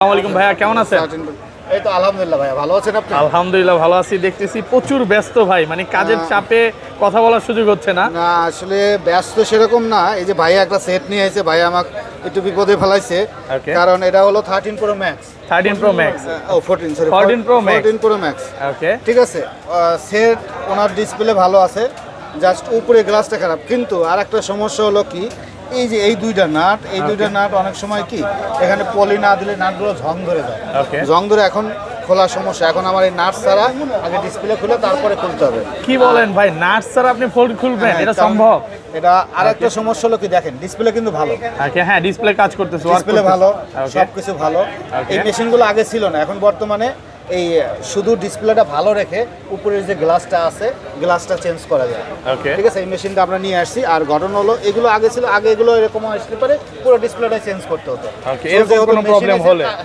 ভাইয়া কেমন আছেন? এই তো আলহামদুলিল্লাহ ভাইয়া ভালো আছেন আপনি? আলহামদুলিল্লাহ ভালো আছি দেখতেছি প্রচুর ব্যস্ত ভাই মানে কাজের চাপে কথা বলার সুযোগ হচ্ছে না। না আসলে ব্যস্ত সেরকম না এই যে ভাইয়া একটা সেট নিয়ে এসেছে ভাইয়া আমাকে একটু বিপদে ফেলাইছে। কারণ এটা হলো thirteen pro max thirteen pro max ও fourteen sorry 14 Pro Max। Fourteen pro max okay ঠিক আছে সেট ওনার ডিসপ্লে ভালো আছে জাস্ট উপরে গ্লাসটা খারাপ। কিন্তু আর একটা সমস্যা হলো কি এই যে এই দুইটা নাট এই দুইটা নাট অনেক সময় কি এখানে পলি না দিলে নাটগুলো ঝং ধরে যায়। ঝং ধরে এখন খোলা সমস্যা। এখন আমার এই নাট ছাড়া আগে ডিসপ্লে খুলে তারপরে খুলতে হবে। কি বলেন ভাই নার্স ছাড়া আপনি ফোল্ড খুলবেন? হ্যাঁ, এটা সম্ভব? এটা আরেকটা সমস্যা হলো কি দেখেন ডিসপ্লে কিন্তু ভালো। হ্যাঁ ডিসপ্লে কাজ করতেছে ডিসপ্লে ভালো সবকিছু ভালো। এই মেশিনগুলো আগে ছিল না এখন বর্তমানে এই শুধু ডিসপ্লেটা ভালো রেখে উপরের যে গ্লাসটা আছে গ্লাসটা চেঞ্জ করা যায়. ঠিক আছে এই মেশিনটা আমরা নিয়ে আসছি আর ঘটনা হলো এগুলো আগে ছিল আগে এগুলো এরকম আসতে পারে পুরো ডিসপ্লেটা চেঞ্জ করতে হতো?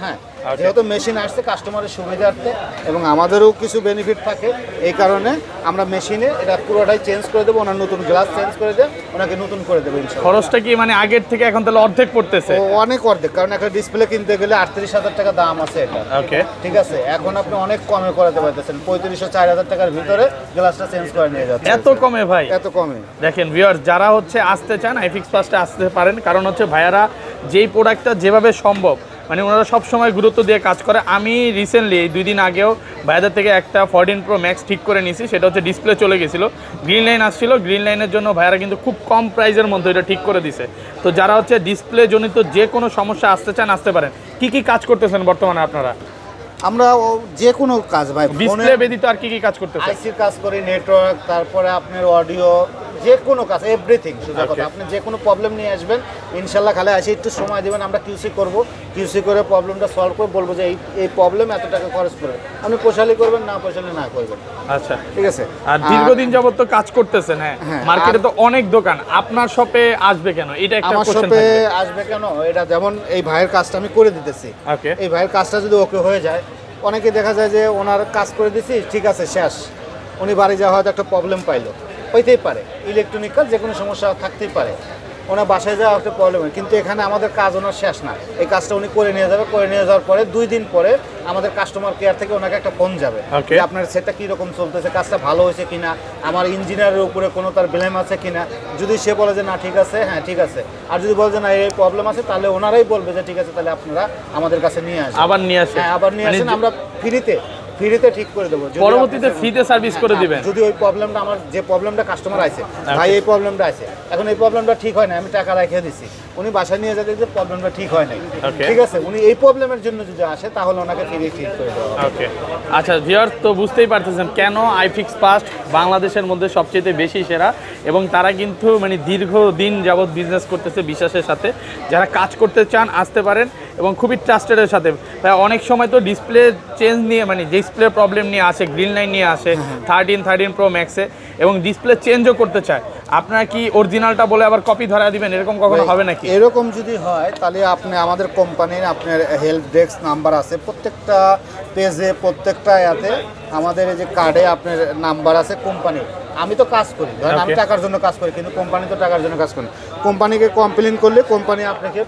হ্যাঁ. যেহেতু মেশিন আসছে কাস্টমারের সুবিধার্থে এবং আমাদেরও কিছু বেনিফিট থাকে এই কারণে আমরা মেশিনে এটা পুরোটাই চেঞ্জ করে দেবো ওনার নতুন গ্লাস চেঞ্জ করে দেবো ওনাকে নতুন করে দেবো খরচটা কি মানে আগের থেকে এখন তাহলে অর্ধেক পড়তেছে? ও অনেক অর্ধেক কারণ একটা ডিসপ্লে কিনতে গেলে আটত্রিশ হাজার টাকা দাম আছে এটা। ওকে ঠিক আছে এখন আপনি অনেক কমে করাতে পারতেছেন পঁয়ত্রিশশো চার হাজার টাকার ভিতরে গ্লাসটা চেঞ্জ করে নিয়ে যাচ্ছে এত কমে ভাই? এত কমে। দেখেন ভিউয়ার যারা হচ্ছে আসতে চান আইফিক্স ফার্স্টে আসতে পারেন কারণ হচ্ছে ভাইয়ারা যেই প্রোডাক্টটা যেভাবে সম্ভব মানে ওনারা সব সময় গুরুত্ব দিয়ে কাজ করে। আমি রিসেন্টলি এই দুই দিন আগেও ভাইয়াদের থেকে একটা ফোরটিন প্রো ম্যাক্স ঠিক করে নিয়েছি সেটা হচ্ছে ডিসপ্লে চলে গেছিল। গ্রিন লাইন আসছিল গ্রিন লাইনের জন্য ভাইয়ারা কিন্তু খুব কম প্রাইসের মধ্যে এটা ঠিক করে দিছে। তো যারা হচ্ছে ডিসপ্লে জনিত যে কোনো সমস্যা আসতে চান আসতে পারেন। কি কি কাজ করতেছেন বর্তমানে আপনারা? আমরা যে কোনো কাজ ভাই ডিসপ্লে ব্যতীত আর কি কি কাজ করতেছেন? আইসির কাজ করি নেটওয়ার্ক তারপরে আপনার অডিও যে কোনো কাজ এভরিথিং সোজা কথা। আপনি যে কোনো প্রবলেম নিয়ে আসবেন ইনশাল্লাহ খালি আসে একটু সময় দেবেন আমরা কিউসি করব। কিউসি করে প্রবলেমটা সলভ করে বলব যে এই এই প্রবলেম এত টাকা খরচ করে। আপনি পোষালি করবেন না পোষালি না করবেন। আচ্ছা। ঠিক আছে? আর দীর্ঘদিন যাবত তো কাজ করতেছেন হ্যাঁ। হ্যাঁ, মার্কেটে তো অনেক দোকান। আপনার শপে আসবে কেন? এটা একটা আমার শপে আসবে কেন? এটা যেমন এই ভাইয়ের কাজটা আমি করে দিতেছি। এই ভাইয়ের কাজটা যদি ওকে হয়ে যায় অনেকে দেখা যায় যে ওনার কাজ করে দিছি ঠিক আছে শেষ। উনি বাড়ি যাওয়া হয়তো একটা প্রবলেম পাইলো। হইতেই পারে। ইলেকট্রনিক্যাল যে কোনো সমস্যা থাকতেই পারে। ওনার বাসায় যাওয়া একটা প্রবলেম কিন্তু এখানে আমাদের কাজ ওনার শেষ না। এই কাজটা উনি করে নিয়ে যাবে করে নিয়ে যাওয়ার পরে দুই দিন পরে আমাদের কাস্টমার কেয়ার থেকে ওনাকে একটা ফোন যাবে। যে আপনার সেটা কীরকম চলতেছে কাজটা ভালো হয়েছে কিনা আমার ইঞ্জিনিয়ারের উপরে কোনো তার ব্লেম আছে কিনা। যদি সে বলে যে না ঠিক আছে হ্যাঁ ঠিক আছে। আর যদি বলে যে না এই প্রবলেম আছে তাহলে ওনারাই বলবে যে ঠিক আছে তাহলে আপনারা আমাদের কাছে নিয়ে আসেন। আবার নিয়ে আসে হ্যাঁ আবার নিয়ে মানে আসেন। আমরা ফ্রিতে ফ্রিতে ঠিক করে দেবো। পরবর্তীতে ফ্রিতে সার্ভিস করে হ্যাঁ, দিবেন। যদি ওই প্রবলেমটা আমার যে প্রবলেমটা কাস্টমার আছে ভাই এই প্রবলেমটা আছে। এখন এই প্রবলেমটা ঠিক হয় না আমি টাকা রেখে দিছি। উনি বাসায় নিয়ে যাতে যে প্রবলেমটা ঠিক হয় নাই. ঠিক আছে উনি এই প্রবলেমের জন্য যদি আসে তাহলে ওনাকে ফ্রি ঠিক করে দেওয়া ওকে আচ্ছা ভিউয়ার্স তো বুঝতেই পারতেছেন কেন আইফিক্স পাস্ট বাংলাদেশের মধ্যে সবচেয়ে বেশি সেরা এবং তারা কিন্তু মানে দীর্ঘ দিন যাবৎ বিজনেস করতেছে বিশ্বাসের সাথে। যারা কাজ করতে চান আসতে পারেন। এবং খুবই ট্রাস্টেডের সাথে। ভাই, অনেক সময় তো ডিসপ্লে চেঞ্জ নিয়ে মানে ডিসপ্লে প্রবলেম নিয়ে আসে গ্রিন লাইন নিয়ে আসে থার্টিন থার্টিন প্রো ম্যাক্সে এবং ডিসপ্লে চেঞ্জও করতে চায়। আপনারা কি অরিজিনালটা বলে আবার কপি ধরা দিবেন? এরকম কখনো হবে নাকি? এরকম যদি হয় তাহলে আপনি আমাদের কোম্পানির আপনার হেল্প ডেস্ক নাম্বার আছে। প্রত্যেকটা পেজে প্রত্যেকটা ইয়াতে আমাদের এই যে কার্ডে আপনার নাম্বার আছে কোম্পানির আমি তো কাজ করি। ধরেন আমি টাকার জন্য কাজ করি কিন্তু কোম্পানি তো টাকার জন্য কাজ করি কোম্পানিকে কমপ্লেন করলে কোম্পানি আপনাকে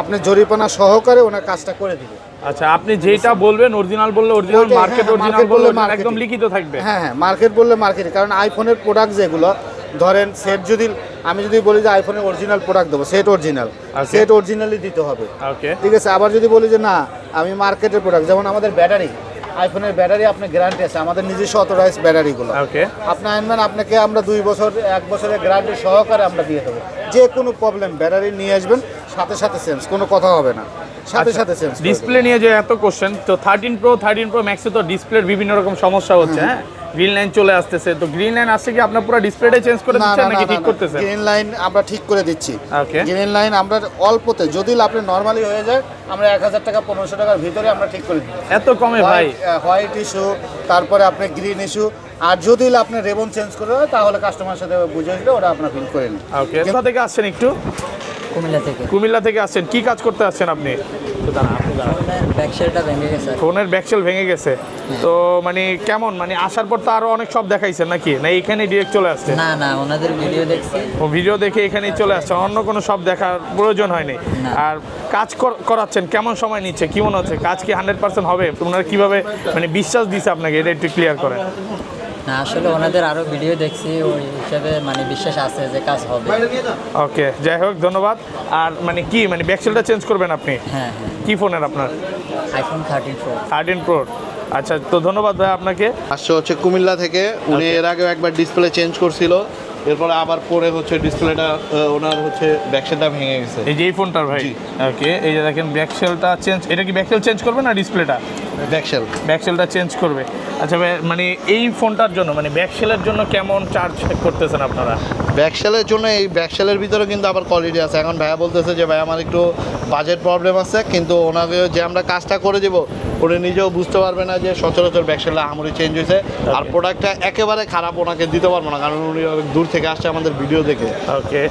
আপনি জরিপানা সহকারে ওনার কাজটা করে দিবে। আচ্ছা আপনি যেটা বলবেন অরিজিনাল বললে অরিজিনাল মার্কেট অরিজিনাল বললে একদম লিখিত থাকবে। হ্যাঁ হ্যাঁ মার্কেট বললে মার্কেট কারণ আইফোনের প্রোডাক্ট যেগুলো ধরেন সেট যদি আমি যদি বলি যে আইফোনের অরিজিনাল প্রোডাক্ট দেবো সেট অরিজিনাল. সেট অরিজিনালই দিতে হবে। ওকে ঠিক আছে আবার যদি বলি যে না আমি মার্কেটের প্রোডাক্ট যেমন আমাদের ব্যাটারি আইফোনের ব্যাটারি আপনার গ্যারান্টি আছে আমাদের নিজস্ব অথরাইজ ব্যাটারিগুলো ওকে আপনি আনবেন আপনাকে আমরা দুই বছর এক বছরের গ্যারান্টি সহকারে আমরা দিয়ে দেবো। যে কোনো প্রবলেম ব্যাটারি নিয়ে আসবেন সাথে সাথে চেঞ্জ কোনো কথা হবে না। সাথে সাথে চেঞ্জ ডিসপ্লে নিয়ে যে এত কোশ্চেন তো থার্টিন প্রো থার্টিন প্রো ম্যাক্সে তো ডিসপ্লের বিভিন্ন রকম সমস্যা হচ্ছে হ্যাঁ? গ্রিন লাইন চলে আসতেছে তো গ্রিন লাইন আসছে কি আপনার পুরো ডিসপ্লেটাই চেঞ্জ করে দিচ্ছেন নাকি ঠিক করতেছেন? গ্রিন লাইন আমরা ঠিক করে দিচ্ছি। গ্রিন লাইন আমরা অল্পতে যদি আপনি নর্মালি হয়ে যায় আমরা এক হাজার টাকা পনেরোশো টাকার ভিতরে আমরা ঠিক করে দিই এত কমে ভাই। হোয়াইট ইস্যু তারপরে আপনি গ্রিন ইস্যু আর যদি আপনি রেবন চেঞ্জ করে তাহলে কাস্টমার সাথে বুঝে দিলে ওটা আপনার ফিল করে নিন ওকে কোথা থেকে আসছেন একটু? কুমিল্লা থেকে। কুমিল্লা থেকে আসছেন। কি কাজ করতে আসছেন আপনি? ফোনের ব্যাকসেল ভেঙে গেছে। তো মানে কেমন? মানে আসার পর তো আরও অনেক সব দেখাইছেন নাকি? না এখানে ডিরেক্ট চলে আসছে না না ওনাদের ভিডিও দেখছি। ও ভিডিও দেখে এখানেই চলে আসছে অন্য কোনো সব দেখার প্রয়োজন হয়নি। আর কাজ কর- করাচ্ছেন কেমন সময় নিচ্ছে? কি মনে হচ্ছে? কাজ কি হান্ড্রেড পার্সেন্ট হবে? ওনারা কীভাবে মানে বিশ্বাস দিছে আপনাকে? এটা একটু ক্লিয়ার করেন। না আসলে ওনাদের আরও ভিডিও দেখছি ওই হিসাবে মানে বিশ্বাস আছে যে কাজ হবে। ওকে যাই হোক ধন্যবাদ। আর মানে কি মানে ব্যাকসেলটা চেঞ্জ করবেন আপনি? হ্যাঁ হ্যাঁ। কি ফোনের আপনার? IPhone thirteen pro thirteen pro আচ্ছা তো ধন্যবাদ ভাই আপনাকে। আসছে হচ্ছে কুমিল্লা থেকে। উনি এর আগেও একবার ডিসপ্লে চেঞ্জ করছিল। এরপরে আবার পরে হচ্ছে ডিসপ্লেটা ওনার হচ্ছে ব্যাকসাইডটা ভেঙে গেছে। এই যে এই ফোনটার ভাই। ওকে এই যে দেখেন ব্যাকসেলটা চেঞ্জ এটা কি ব্যাকসেল চেঞ্জ করবে না ডিসপ্লেটা ব্যাকসেল ব্যাকসেলটা চেঞ্জ করবে। আচ্ছা মানে এই ফোনটার জন্য মানে ব্যাকসেলের জন্য কেমন চার্জ করতেছেন আপনারা? ব্যাকসেলের জন্য এই ব্যাকসেলের ভিতরে কিন্তু আবার কোয়ালিটি আছে। এখন ভাইয়া বলতেছে যে ভাই আমার একটু বাজেট প্রবলেম আছে কিন্তু ওনাকে যে আমরা কাজটা করে দেবো উনি নিজেও বুঝতে পারবে না যে সচরাচর ব্যাকসেলটা আমরি চেঞ্জ হয়েছে। আর প্রোডাক্টটা একেবারে খারাপ ওনাকে দিতে পারব না কারণ উনি দূর থেকে আসছে আমাদের ভিডিও দেখে। ওকে